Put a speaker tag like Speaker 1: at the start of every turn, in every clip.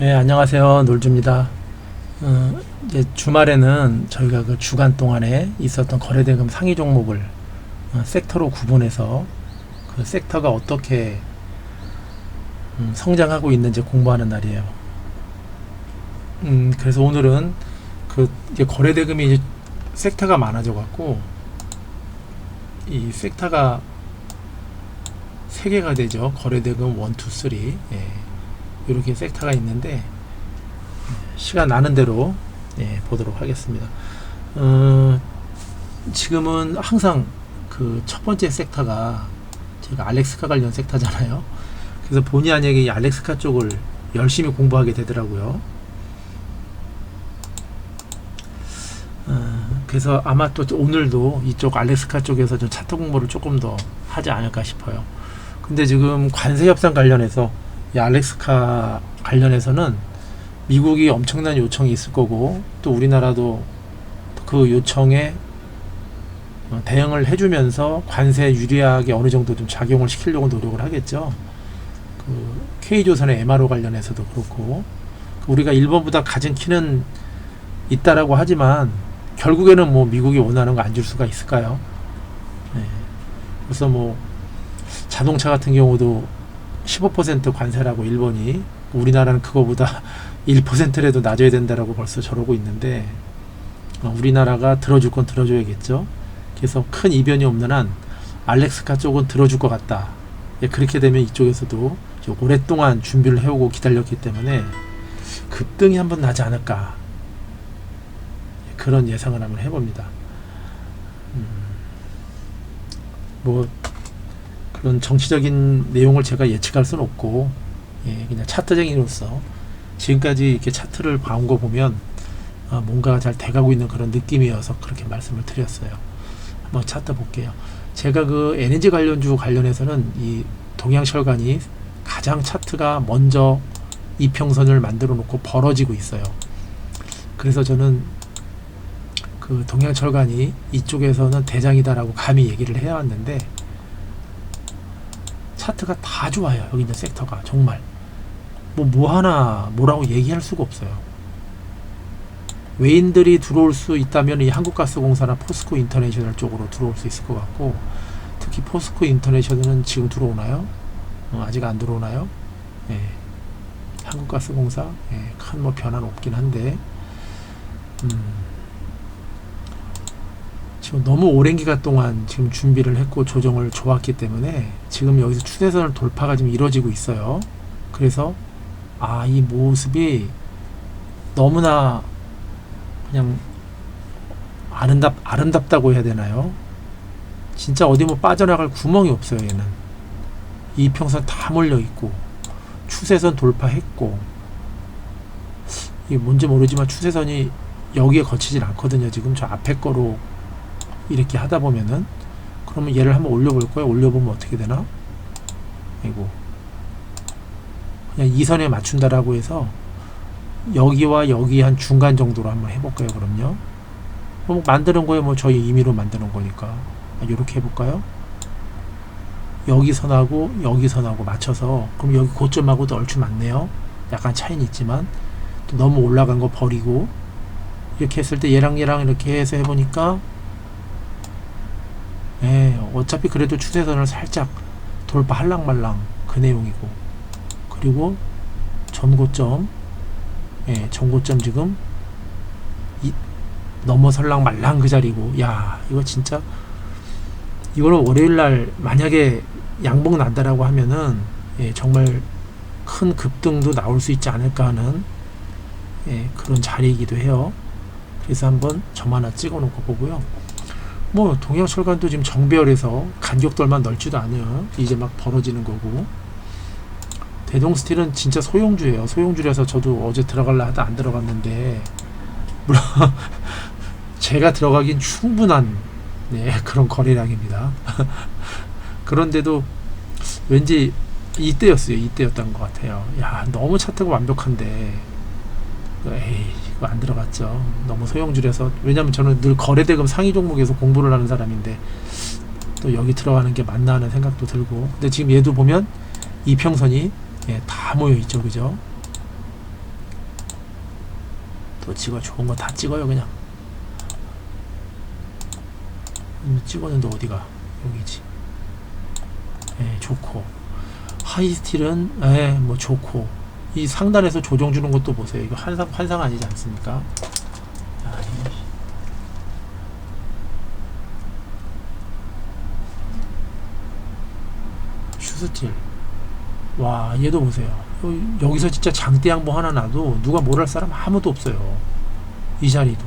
Speaker 1: 네, 안녕하세요. 놀주입니다. 어, 이제 주말에는 저희가 그 주간 동안에 있었던 거래대금 상위 종목을 어, 섹터로 구분해서 그 섹터가 어떻게 음, 성장하고 있는지 공부하는 날이에요. 음, 그래서 오늘은 그 이제 거래대금이 이제 섹터가 많아져 갖고 이 섹터가 세 개가 되죠. 거래대금 1, 2, 3. 예. 이렇게 섹터가 있는데 예, 시간 나는 대로 예, 보도록 하겠습니다. 어, 지금은 항상 그 첫 번째 섹터가 제가 알렉스카 관련 섹터잖아요. 그래서 본의 아니게 이 알렉스카 쪽을 열심히 공부하게 되더라고요. 어, 그래서 아마 또 오늘도 이쪽 알렉스카 쪽에서 좀 차트 공부를 조금 더 하지 않을까 싶어요. 근데 지금 관세 협상 관련해서 이 알렉스카 관련해서는 미국이 엄청난 요청이 있을 거고 또 우리나라도 그 요청에 어, 대응을 해주면서 관세 유리하게 어느 정도 좀 작용을 시키려고 노력을 하겠죠. 그 K조선의 MRO 관련해서도 그렇고 그 우리가 일본보다 가진 키는 있다라고 하지만 결국에는 뭐 미국이 원하는 거 안 줄 수가 있을까요? 네. 그래서 뭐 자동차 같은 경우도 15% 관세라고 일본이 우리나라는 그거보다 1%라도 낮아야 된다라고 벌써 저러고 있는데 어, 우리나라가 들어줄 건 들어줘야겠죠. 그래서 큰 이변이 없는 한 알렉스카 쪽은 들어줄 것 같다. 예, 그렇게 되면 이쪽에서도 좀 오랫동안 준비를 해오고 기다렸기 때문에 급등이 한번 나지 않을까 예, 그런 예상을 한번 해봅니다. 음, 뭐 그런 정치적인 내용을 제가 예측할 수는 없고 예, 그냥 차트적인으로서 지금까지 이렇게 차트를 봐온 거 보면 어, 뭔가 잘 돼가고 있는 그런 느낌이어서 그렇게 말씀을 드렸어요. 한번 차트 볼게요. 제가 그 에너지 관련주 관련해서는 이 동양철간이 가장 차트가 먼저 이평선을 만들어 놓고 벌어지고 있어요. 그래서 저는 그 동양철간이 이쪽에서는 대장이다라고 감히 얘기를 해왔는데 차트가 다 좋아요. 여기 있는 섹터가 정말 뭐 뭐 하나 뭐라고 얘기할 수가 없어요. 외인들이 들어올 수 있다면 이 한국가스공사나 포스코 인터내셔널 쪽으로 들어올 수 있을 것 같고 특히 포스코 인터내셔널은 지금 들어오나요? 어, 아직 안 들어오나요? 예. 한국가스공사 예, 큰 뭐 변화는 없긴 한데 음, 지금 너무 오랜 기간 동안 지금 준비를 했고 조정을 좋았기 때문에 지금 여기서 추세선을 돌파가 지금 이루어지고 있어요. 그래서 아 이 모습이 너무나 그냥 아름답 아름답다고 해야 되나요? 진짜 어디 뭐 빠져나갈 구멍이 없어요 얘는 이평선 다 몰려 있고 추세선 돌파했고 이게 뭔지 모르지만 추세선이 여기에 거치질 않거든요 지금 저 앞에 거로 이렇게 하다 보면은 그러면 얘를 한번 올려볼 거예요. 올려보면 어떻게 되나? 이거 그냥 이 선에 맞춘다라고 해서 여기와 여기 한 중간 정도로 한번 해볼까요? 그럼요. 뭐 만드는 거에 뭐 저희 임의로 만드는 거니까 이렇게 해볼까요? 여기 선하고 여기 선하고 맞춰서 그럼 여기 고점하고도 얼추 맞네요. 약간 차이는 있지만 또 너무 올라간 거 버리고 이렇게 했을 때 얘랑 얘랑 이렇게 해서 해보니까 예, 어차피 그래도 추세선을 살짝 돌파 할랑말랑 그 내용이고 그리고 전고점 예, 전고점 지금 이, 넘어설랑 말랑 그 자리고 야 이거 진짜 이거는 월요일날 만약에 양봉 난다라고 하면은 예, 정말 큰 급등도 나올 수 있지 않을까 하는 예, 그런 자리이기도 해요. 그래서 한번 점 하나 찍어 놓고 보고요. 뭐 동양철관도 지금 정배열에서 간격돌만 넓지도 않아요. 이제 막 벌어지는 거고. 대동스틸은 진짜 소용주예요. 소용주라서 저도 어제 들어갈라 하다 안 들어갔는데 물론 제가 들어가긴 충분한 네, 그런 거래량입니다. 그런데도 왠지 이때였어요. 이때였던 것 같아요. 야 너무 차트가 완벽한데 에이 안 들어갔죠. 너무 소용줄여서. 왜냐면 저는 늘 거래대금 상위 종목에서 공부를 하는 사람인데 또 여기 들어가는 게 맞나 하는 생각도 들고. 근데 지금 얘도 보면 이평선이 예, 다 모여 있죠, 그죠? 또 찍어 좋은 거 다 찍어요 그냥. 음, 찍었는데 어디가? 여기지. 예 좋고. 하이스틸은 예 뭐 좋고 이 상단에서 조정 주는 것도 보세요. 이거 환상 환상 아니지 않습니까? 아, 이- 슈스틸. 와 얘도 보세요. 여- 여기서 진짜 장대 양봉 하나 놔도 누가 뭘 할 사람 아무도 없어요. 이 자리도.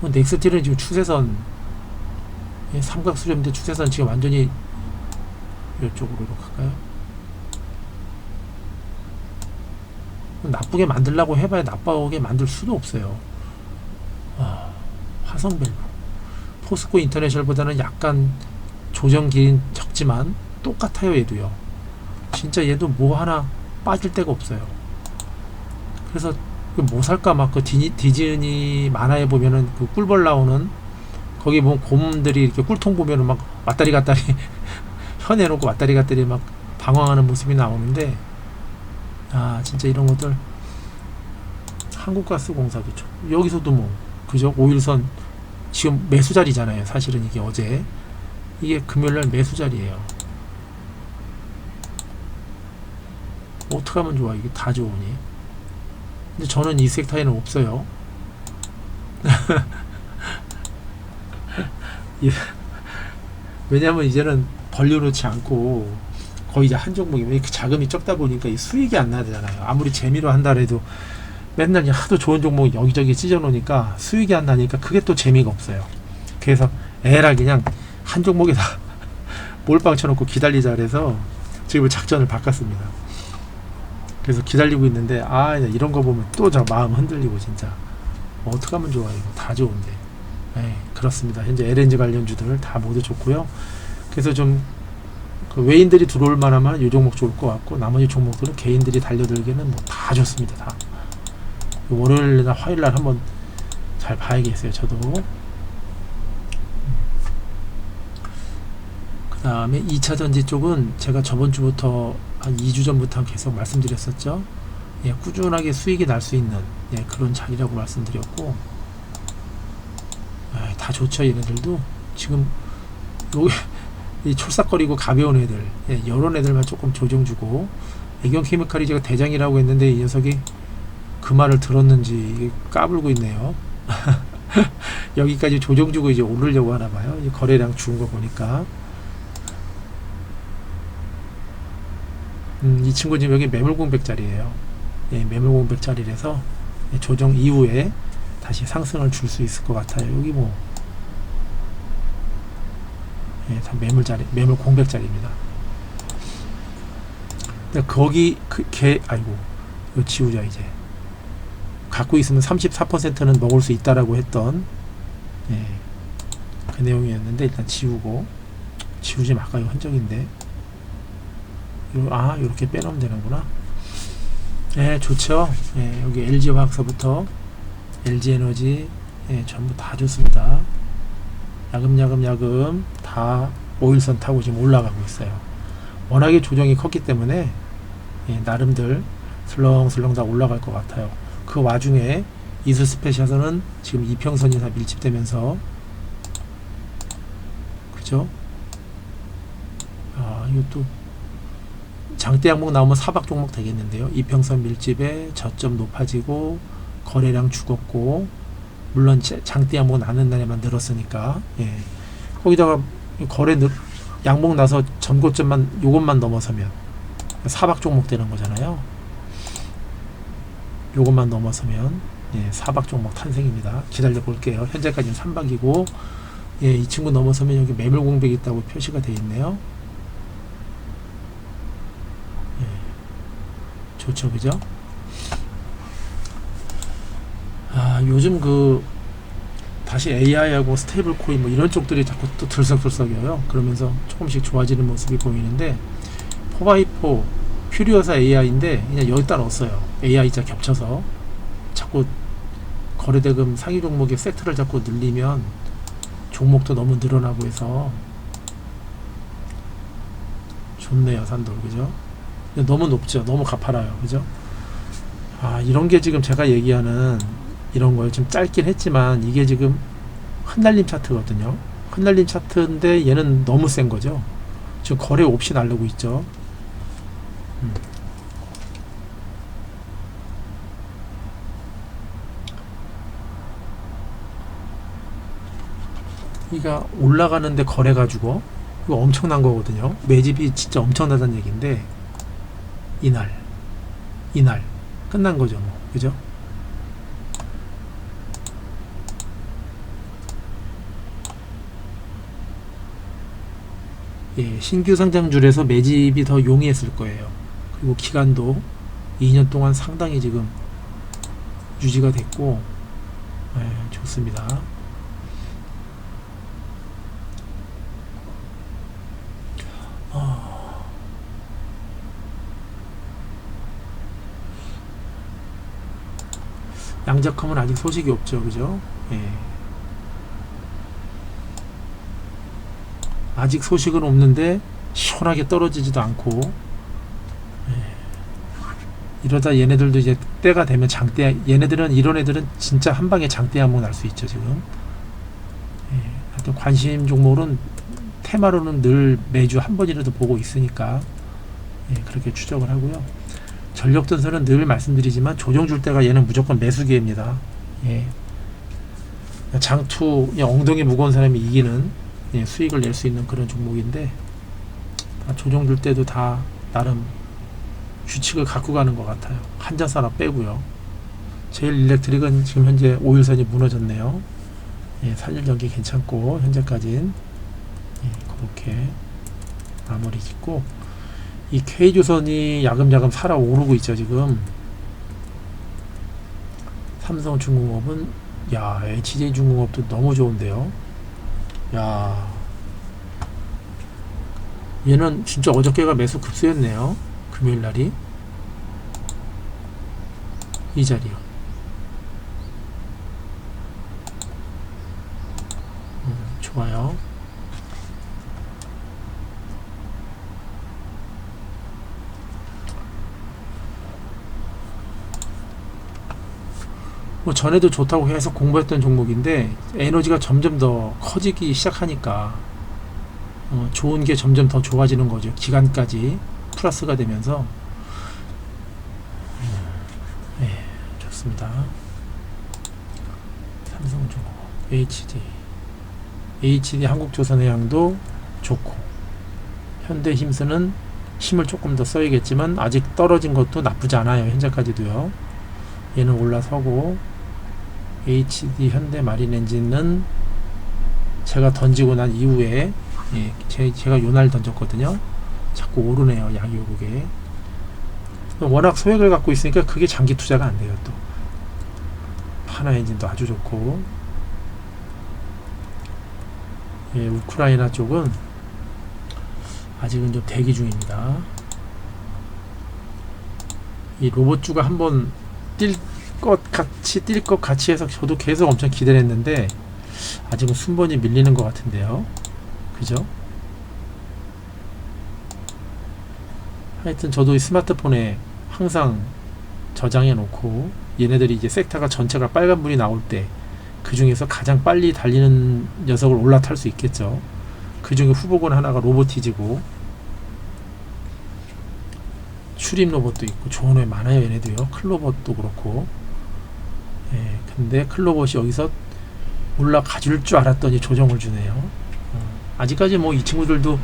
Speaker 1: 뭐 넥스틸은 지금 추세선 예, 삼각 수렴인데 추세선 지금 완전히 이쪽으로 갈까요? 나쁘게 만들려고 해봐야 나쁘게 만들 수도 없어요. 아, 화성밸브 포스코 인터내셔널보다는 약간 조정 길이 적지만 똑같아요 얘도요. 진짜 얘도 뭐 하나 빠질 데가 없어요. 그래서 그뭐 살까 막 그 디즈니 만화에 보면은 그 꿀벌 나오는 거기 보면 곰들이 이렇게 꿀통 보면은 막 왔다리 갔다리 현해놓고 왔다리 갔다리 막 방황하는 모습이 나오는데 아 진짜 이런 것들. 한국가스공사도 좀 여기서도 뭐 그죠? 오일선 지금 매수 자리잖아요 사실은 이게 어제. 이게 금요일날 매수 자리예요. 어떻게 하면 좋아 이게 다 좋으니? 근데 저는 이 섹터에는 없어요. 예. 왜냐면 이제는 벌려놓지 않고 거의 이제 한 종목이면 이렇게 자금이 적다 보니까 이 수익이 안 나잖아요. 아무리 재미로 한다 해도 맨날 하도 좋은 종목 여기저기 찢어 놓으니까 수익이 안 나니까 그게 또 재미가 없어요. 그래서 에라 그냥 한 종목에다 몰빵 쳐놓고 기다리자 그래서 지금 작전을 바꿨습니다. 그래서 기다리고 있는데 아 이런 거 보면 또 저 마음 흔들리고 진짜 어떻게 하면 좋아 이거 다 좋은데 네, 그렇습니다. 현재 LNG 관련주들 다 모두 좋고요. 그래서 좀 그 외인들이 들어올 만하면 이 종목 좋을 것 같고 나머지 종목들은 개인들이 달려들기는 뭐 다 좋습니다. 다 월요일이나 화요일날 한번 잘 봐야겠어요. 저도 그 다음에 2차 전지 쪽은 제가 저번 주부터 한 2주 전부터 계속 말씀드렸었죠. 예, 꾸준하게 수익이 날 수 있는 예, 그런 자리라고 말씀드렸고 아, 다 좋죠 얘네들도 지금 요, 이 촐싹거리고 가벼운 애들 예, 이런 애들만 조금 조정 주고 애경 케미칼이 제가 대장이라고 했는데 이 녀석이 그 말을 들었는지 까불고 있네요. 여기까지 조정 주고 이제 오르려고 하나 봐요. 이 거래량 죽은 거 보니까. 음, 이 친구 지금 여기 매물 공백짜리예요. 예, 매물 공백짜리라서 예, 조정 이후에 다시 상승을 줄 수 있을 것 같아요. 여기 뭐 예, 다 매물짜리, 매물 공백짜리입니다. 근데 거기 그 개 아이고 이거 지우자 이제 갖고 있으면 34%는 먹을 수 있다라고 했던 예, 그 내용이었는데 일단 지우고 지우지 말까요 흔적인데 요, 아 이렇게 빼놓으면 되는구나. 예, 좋죠. 예, 여기 LG 화학서부터 LG 에너지 예, 전부 다 좋습니다. 야금야금 야금 다 오일선 타고 지금 올라가고 있어요. 워낙에 조정이 컸기 때문에 예, 나름들 슬렁슬렁 다 올라갈 것 같아요. 그 와중에 이수 스페셜은 지금 이평선 이상 밀집되면서 그죠? 아 이것도 장대 항목 나오면 사박 종목 되겠는데요. 이평선 밀집에 저점 높아지고 거래량 죽었고 물론 자- 장대 양목 나는 날에만 늘었으니까 예. 거기다가 거래 늘, 양목 나서 전고점만 요것만 넘어서면 사박 종목 되는 거잖아요. 요것만 넘어서면 예, 사박 종목 탄생입니다. 기다려 볼게요. 현재까지는 3박이고 예, 이 친구 넘어서면 여기 매물 공백 있다고 표시가 되어 있네요. 예, 좋죠, 그죠? 아, 요즘 그 다시 AI하고 스테이블 코인 뭐 이런 쪽들이 자꾸 또 들썩들썩여요. 그러면서 조금씩 좋아지는 모습이 보이는데 포바이포 퓨리어사 AI인데 그냥 여기다 넣었어요. AI자 겹쳐서 자꾸 거래대금 상위 종목의 세트를 자꾸 늘리면 종목도 너무 늘어나고 해서 좋네요 산돌 그죠? 너무 높죠. 너무 가파라요 그죠? 아 이런 게 지금 제가 얘기하는 이런 걸 좀 짧긴 했지만 이게 지금 흩날림 차트거든요. 흩날림 차트인데 얘는 너무 센 거죠. 지금 거래 없이 날르고 있죠. 음. 이가 올라가는데 거래 가지고 이거 엄청난 거거든요. 매집이 진짜 엄청나다는 얘기인데 이날 이날 끝난 거죠, 뭐 그죠? 예, 신규 상장줄에서 매집이 더 용이했을 거예요. 그리고 기간도 2년 동안 상당히 지금 유지가 됐고, 예, 좋습니다. 아. 양적함은 아직 소식이 없죠, 그죠? 예. 아직 소식은 없는데 시원하게 떨어지지도 않고 예. 이러다 얘네들도 이제 때가 되면 장대 얘네들은 이런 애들은 진짜 한 방에 장대 한번 날 수 있죠 지금 예. 하여튼 관심 종목은 테마로는 늘 매주 한 번이라도 보고 있으니까 예, 그렇게 추적을 하고요 전력전선은 늘 말씀드리지만 조정 줄 때가 얘는 무조건 매수 기회입니다 예. 장투 엉덩이 무거운 사람이 이기는 예, 수익을 낼 수 있는 그런 종목인데 다 조정 줄 때도 다 나름 규칙을 갖고 가는 것 같아요. 한자산 하나 빼고요. 제일 일렉트릭은 지금 현재 5일선이 무너졌네요. 예, 4일 전기 괜찮고 현재까지는 예, 그렇게 마무리 짓고 이 K조선이 야금야금 살아 오르고 있죠 지금 삼성중공업은 야 HJ중공업도 너무 좋은데요 야. 얘는 진짜 어저께가 매수 급수였네요. 금요일 날이. 이 자리요. 음, 좋아요 뭐 전에도 좋다고 해서 공부했던 종목인데 에너지가 점점 더 커지기 시작하니까 어, 좋은 게 점점 더 좋아지는 거죠. 기간까지 플러스가 되면서 네, 좋습니다. 삼성중공업, HD, HD 한국조선해양도 좋고 현대힘스는 힘을 조금 더 써야겠지만 아직 떨어진 것도 나쁘지 않아요. 현재까지도요. 얘는 올라서고 HD 현대 마린 엔진은 제가 던지고 난 이후에 예, 제, 제가 요날 던졌거든요. 자꾸 오르네요. 양요국에. 워낙 소액을 갖고 있으니까 그게 장기 투자가 안 돼요. 또 하나 엔진도 아주 좋고 예, 우크라이나 쪽은 아직은 좀 대기 중입니다. 이 로봇주가 한번 뛸 것 같이 뛸 것 같이 해서 저도 계속 엄청 기대를 했는데 아직은 순번이 밀리는 것 같은데요. 그죠? 하여튼 저도 이 스마트폰에 항상 저장해 놓고 얘네들이 이제 섹터가 전체가 빨간불이 나올 때 그 중에서 가장 빨리 달리는 녀석을 올라탈 수 있겠죠. 그 중에 후보군 하나가 로보티즈고 출입 로봇도 있고 좋은 애 많아요 얘네도요. 클로봇도 그렇고 예, 근데 클로봇이 여기서 올라가 줄 줄 알았더니 조정을 주네요. 어, 아직까지 뭐 이 친구들도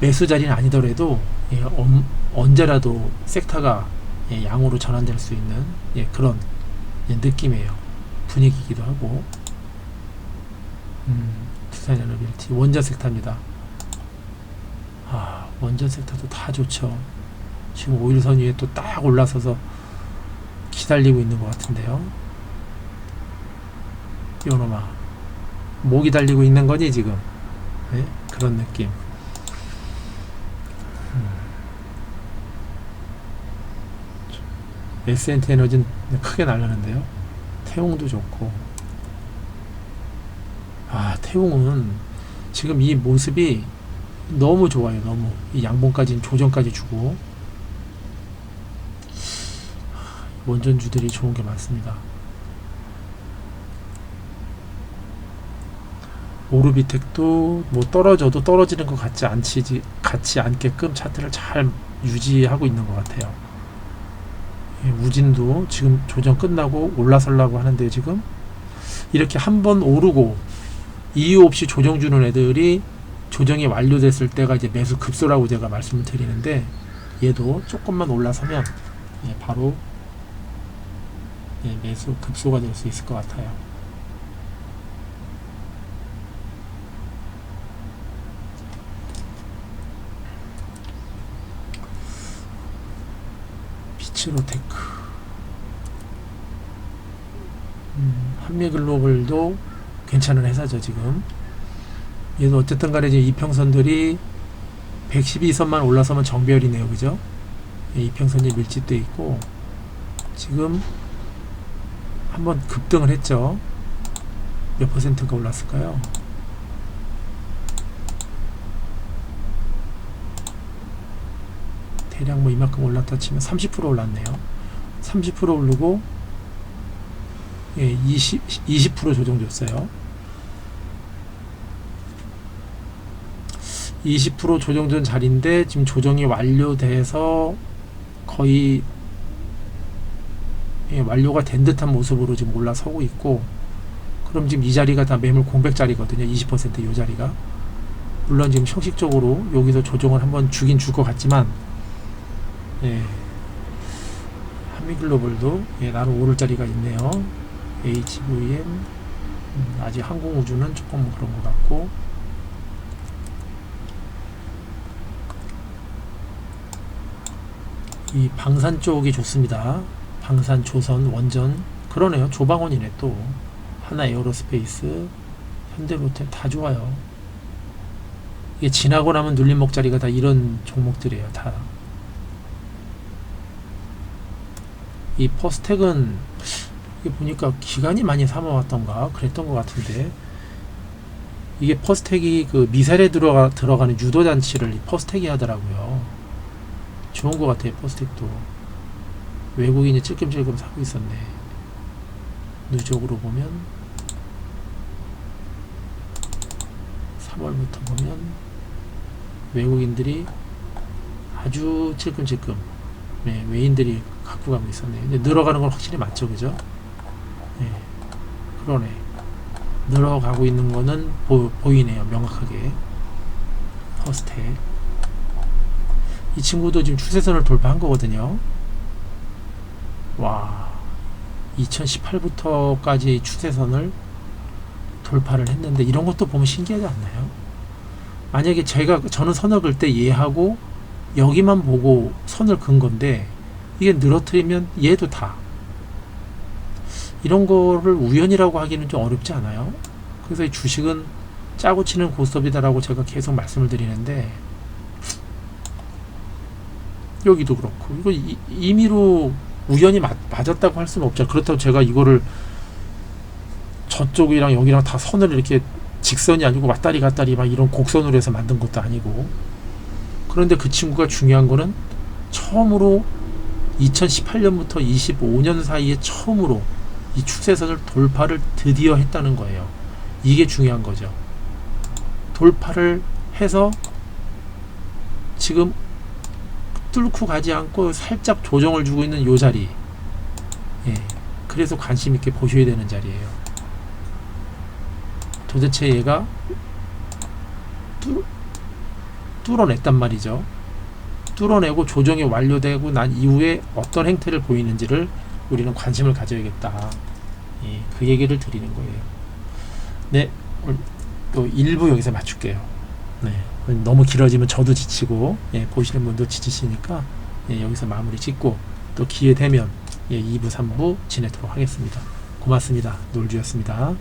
Speaker 1: 매수 자리는 아니더라도 예, 엄, 언제라도 섹터가 예, 양으로 전환될 수 있는 예, 그런 예, 느낌이에요. 분위기이기도 하고 음, 두산에너빌티 원전 섹터입니다. 아 원전 섹터도 다 좋죠. 지금 5일선 위에 또 딱 올라서서 기다리고 있는 것 같은데요. 요놈아. 목이 달리고 있는 거니 지금? 네? 그런 느낌. 음. SNT 에너지는 크게 날렸는데요. 태웅도 좋고. 아 태웅은 지금 이 모습이 너무 좋아요 너무. 이 양봉까지 조정까지 주고. 원전주들이 좋은 게 많습니다. 오르비텍도 뭐 떨어져도 떨어지는 것 같지 않지 같지 않게끔 차트를 잘 유지하고 있는 것 같아요. 예, 우진도 지금 조정 끝나고 올라서려고 하는데 지금 이렇게 한 번 오르고 이유 없이 조정 주는 애들이 조정이 완료됐을 때가 이제 매수 급소라고 제가 말씀을 드리는데 얘도 조금만 올라서면 예, 바로 예, 매수 급소가 될 수 있을 것 같아요. 비츠로테크. 음, 한미글로벌도 괜찮은 회사죠 지금. 얘도 어쨌든 간에 이제 이평선들이 112선만 올라서면 정별이네요 그죠? 예, 이평선이 밀집돼 있고 지금 한번 급등을 했죠. 몇 퍼센트가 올랐을까요 대략 뭐 이만큼 올랐다 치면 30% 올랐네요. 30% 오르고 예, 20, 20% 조정줬어요. 20% 조정된 자리인데 지금 조정이 완료돼서 거의 예, 완료가 된 듯한 모습으로 지금 올라서고 있고 그럼 지금 이 자리가 다 매물 공백 자리거든요. 20%이 자리가. 물론 지금 형식적으로 여기서 조정을 한번 주긴 줄 것 같지만 예, 한미글로벌도 예, 나름 오를 자리가 있네요 HVM 음, 아직 항공우주는 조금 그런 것 같고 이 방산 쪽이 좋습니다. 방산, 조선, 원전 그러네요. 조방원이네 또 하나 에어로스페이스, 현대로템 다 좋아요. 이게 지나고 나면 눌린 먹자리가 다 이런 종목들이에요. 다. 이 퍼스텍은 이게 보니까 기간이 많이 삼아왔던가 그랬던 것 같은데 이게 퍼스텍이 그 미사일에 들어가 들어가는 유도 장치를 이 퍼스텍이 하더라고요. 좋은 것 같아요 퍼스텍도 외국인이 찔끔찔끔 사고 있었네. 누적으로 보면 3월부터 보면 외국인들이 아주 찔끔찔끔 네, 외인들이 갖고 가고 있었네. 근데 늘어가는 건 확실히 맞죠, 그죠? 네, 그러네. 늘어가고 있는 거는 보, 보이네요, 명확하게. 퍼스텍. 이 친구도 지금 추세선을 돌파한 거거든요. 와, 2018부터까지 추세선을 돌파를 했는데 이런 것도 보면 신기하지 않나요? 만약에 제가 저는 선을 긋을 때 얘하고 여기만 보고 선을 긋은 건데 이게 늘어뜨리면 얘도 다 이런 거를 우연이라고 하기는 좀 어렵지 않아요? 그래서 이 주식은 짜고 치는 고스톱이다라고 제가 계속 말씀을 드리는데 여기도 그렇고 이거 이, 임의로 우연히 맞, 맞았다고 할 수는 없죠. 그렇다고 제가 이거를 저쪽이랑 여기랑 다 선을 이렇게 직선이 아니고 왔다리 갔다리 막 이런 곡선으로 해서 만든 것도 아니고 그런데 그 친구가 중요한 거는 처음으로 2018년부터 25년 사이에 처음으로 이 추세선을 돌파를 드디어 했다는 거예요. 이게 중요한 거죠. 돌파를 해서 지금 뚫고 가지 않고 살짝 조정을 주고 있는 요 자리. 예. 그래서 관심 있게 보셔야 되는 자리예요. 도대체 얘가 뚫, 뚫어냈단 말이죠. 뚫어내고 조정이 완료되고 난 이후에 어떤 행태를 보이는지를 우리는 관심을 가져야겠다. 예, 그 얘기를 드리는 거예요. 네, 또 1부 여기서 맞출게요. 네, 너무 길어지면 저도 지치고 예, 보시는 분도 지치시니까 예, 여기서 마무리 짓고 또 기회 되면 예, 2부, 3부 지내도록 하겠습니다. 고맙습니다. 놀주였습니다.